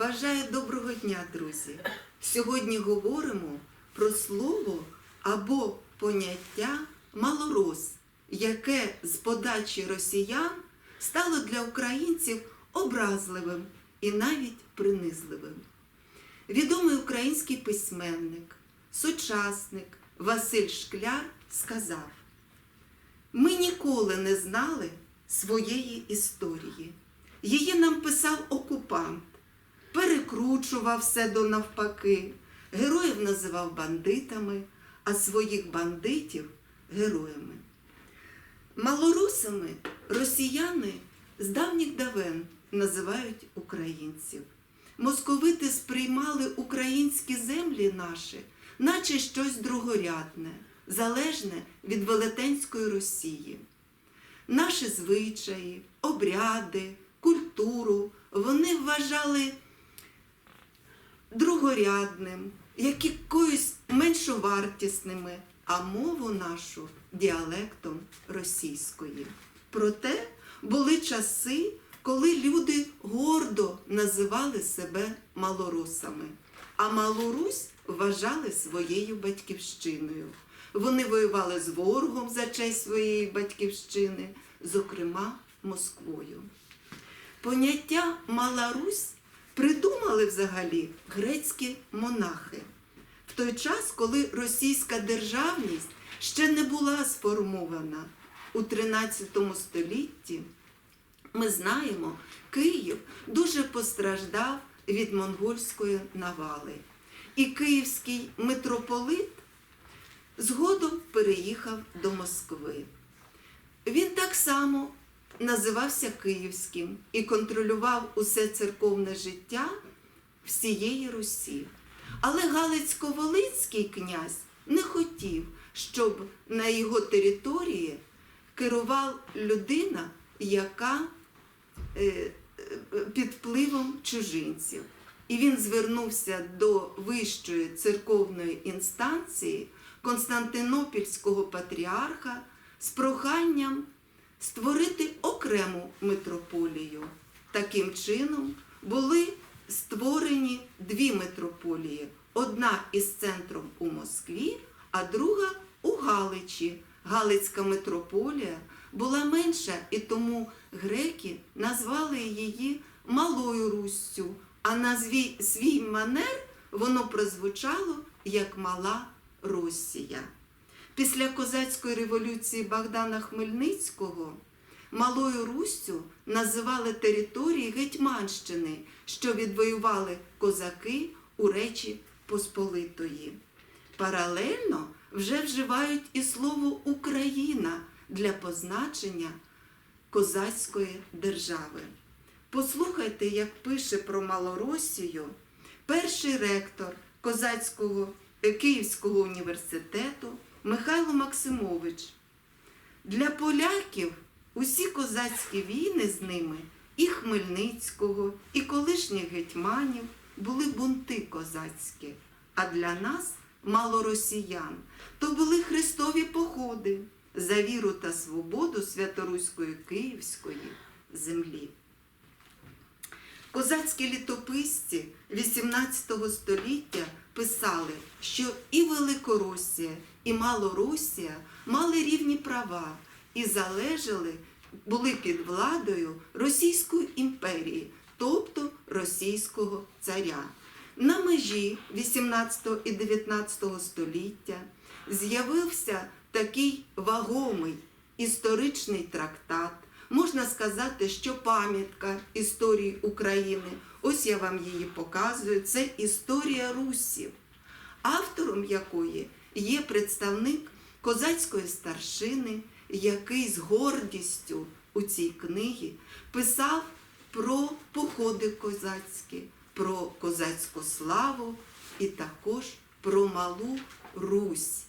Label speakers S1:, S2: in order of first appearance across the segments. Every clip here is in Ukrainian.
S1: Бажаю доброго дня, друзі! Сьогодні говоримо про слово або поняття малорос, яке з подачі росіян стало для українців образливим і навіть принизливим. Відомий український письменник, сучасник Василь Шкляр сказав: Ми ніколи не знали своєї історії. Її нам писав окупант, перекручував все до навпаки, героїв називав бандитами, а своїх бандитів героями. Малорусами росіяни з давніх давен називають українців. Московити сприймали українські землі наші, наче щось другорядне, залежне від Велетенської Росії. Наші звичаї, обряди, культуру вони вважали другорядним, якоюсь меншовартісними, а мову нашу діалектом російської. Проте були часи, коли люди гордо називали себе малоросами, а Малорусь вважали своєю батьківщиною. Вони воювали з ворогом за честь своєї батьківщини, зокрема Москвою. Поняття Мала Русь придумали взагалі грецькі монахи в той час, коли російська державність ще не була сформована у 13 столітті. Ми знаємо, Київ дуже постраждав від монгольської навали. І київський митрополит згодом переїхав до Москви. Він так само називався Київським і контролював усе церковне життя всієї Русі. Але Галицько-Волинський князь не хотів, щоб на його території керував людина, яка е, під впливом чужинців. І він звернувся до вищої церковної інстанції Константинопільського патріарха з проханням створити окрему митрополію. Таким чином були створені дві митрополії: одна із центром у Москві, а друга у Галичі. Галицька митрополія була менша, і тому греки назвали її Малою Руссю, а на свій манер воно прозвучало як Мала Росія. Після козацької революції Богдана Хмельницького Малою Руссю називали території Гетьманщини, що відвоювали козаки у Речі Посполитої. Паралельно вже вживають і слово Україна для позначення козацької держави. Послухайте, як пише про Малоросію перший ректор Козацького е, Київського університету Михайло Максимович. Для поляків усі козацькі війни з ними і Хмельницького, і колишніх гетьманів були бунти козацькі, а для нас, малоросіян, то були хрестові походи за віру та свободу Святоруської Київської землі. Козацькі літописці XVIII століття писали, що і Великоросія, і Малоросія мали рівні права і залежали, були під владою Російської імперії, тобто російського царя. На межі XVIII і XIX століття з'явився такий вагомий історичний трактат. Можна сказати, що пам'ятка історії України. Ось я вам її показую. Це історія русів, автором якої є представник козацької старшини, який з гордістю у цій книгі писав про походи козацькі, про козацьку славу і також про малу Русь.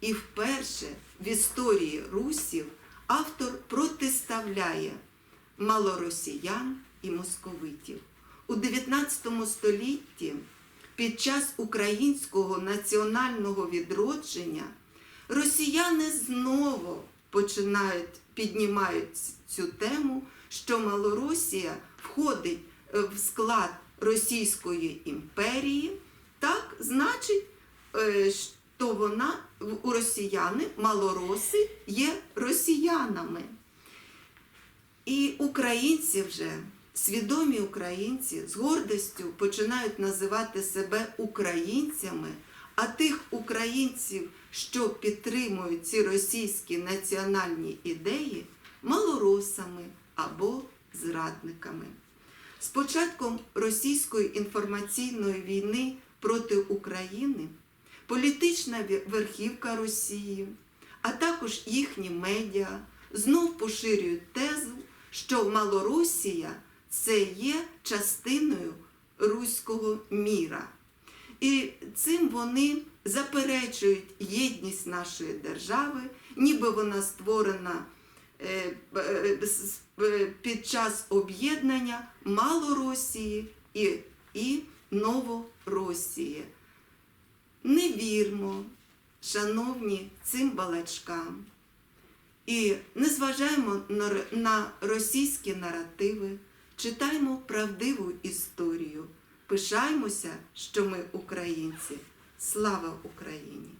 S1: І вперше в історії русів автор протиставляє малоросіян і московитів. У 19 столітті під час українського національного відродження росіяни знову починають піднімають цю тему, що Малоросія входить е, в склад Російської імперії, так значить, е, що вона у росіяни, малороси, є росіянами. І українці вже, свідомі українці, з гордістю починають називати себе українцями, а тих українців, що підтримують ці російські національні ідеї, малоросами або зрадниками. З початком російської інформаційної війни проти України політична верхівка Росії, а також їхні медіа знов поширюють тезу, що Малоросія це є частиною руського міра. І цим вони заперечують єдність нашої держави, ніби вона створена е, е, е, під час об'єднання Малоросії і, і Новоросії. Не вірмо, шановні, цим балачкам. І не зважаємо на російські наративи, читаймо правдиву історію, пишаймося, що ми українці. Слава Україні!